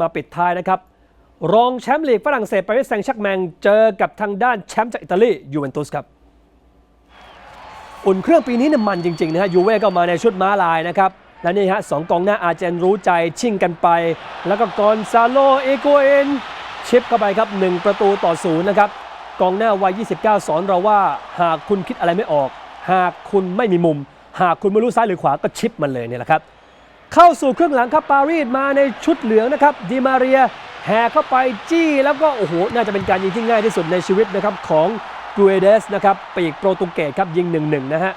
มาปิดท้ายนะครับ รองแชมป์ลีกฝรั่งเศสปารีสแซงต์แชร์กแมงเจอกับทางด้านแชมป์จากอิตาลียูเวนตุสครับอุ่นเครื่องปีนี้เนี่ยมันจริงๆนะฮะยูเว่ก็มาในชุดม้าลายนะครับ และนี่ฮะสองกองหน้าอาร์เจนรู้ใจชิ่งกันไป แล้วก็กอนซาโลเอโกเอนชิปเข้าไปครับ 1 ประตูต่อศูนย์นะครับ กองหน้าวัย 29 สอนเราว่า หากคุณคิดอะไรไม่ออก หากคุณไม่มีมุม หากคุณไม่รู้ซ้ายหรือขวาก็ชิปมันเลยเนี่ยแหละครับ เข้าสู่ครึ่งหลังครับปารีสมาในชุดเหลืองนะครับดิมาเรียแห่เข้าไปจี้แล้วก็โอ้โหน่าจะเป็นการยิงที่ง่ายที่สุดในชีวิตนะครับของกูเอเดสนะครับปีกโปรตุเกสครับยิง 1-1 นะฮะ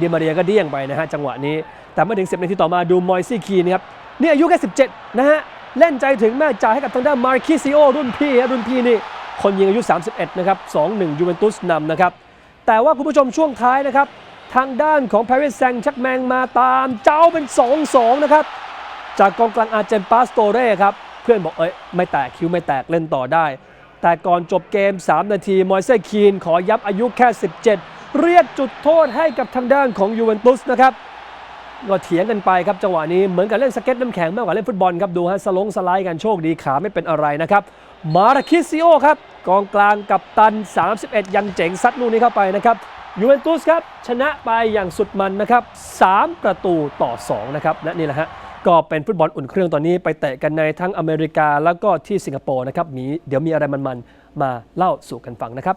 ดิมาเรียก็เดี้ยงไปนะฮะจังหวะนี้ แต่ม่ถึง 10 นาทีต่อมาดูมอยซี่คีนะครับนี่อายุแค่17 นะฮะเล่นใจถึงแม่จ่ายให้กับทางด้านมาร์คิซิโอรุ่นพี่รุ่นพี่นี่คนยิงอายุ 31 นะครับ 2-1 ยูเวนตุสนำนะครับ แต่ว่าคุณผู้ชมช่วงท้ายนะครับ ทางด้านของปารีสแซงชักแมงมาตามเจ้าเป็น 2-2 นะครับ จากกองกลางอาเจนปาสโตเร่ครับ เพื่อนบอกเอ้ยไม่แตกคิ้วไม่แตกเล่นต่อได้ แต่ก่อนจบเกม 3 นาที มอยเซคีนขอยับอายุแค่ 17 เรียกจุดโทษให้กับทางด้านของยูเวนตุสนะครับก็เถียงกันไปครับจังหวะนี้เหมือนกับเล่นสเก็ตน้ำแข็งมากกว่าเล่นฟุตบอลครับดูฮะสลงสไลด์กันโชคดีขาไม่เป็นอะไรนะครับ มาราคิซิโอครับกองกลางกับตัน 31 ยังเจ๋งซัดลูกนี้เข้าไปนะครับ ยูเวนตุสครับชนะไปอย่างสุดมันนะครับ3ประตูต่อ 2 นะครับ และนี่แหละฮะก็เป็นฟุตบอลอุ่นเครื่องตอนนี้ไปเตะกันในทั้งอเมริกาแล้วก็ที่สิงคโปร์นะครับมีเดี๋ยวมีอะไรมันๆ มาเล่าสู่กันฟังนะครับ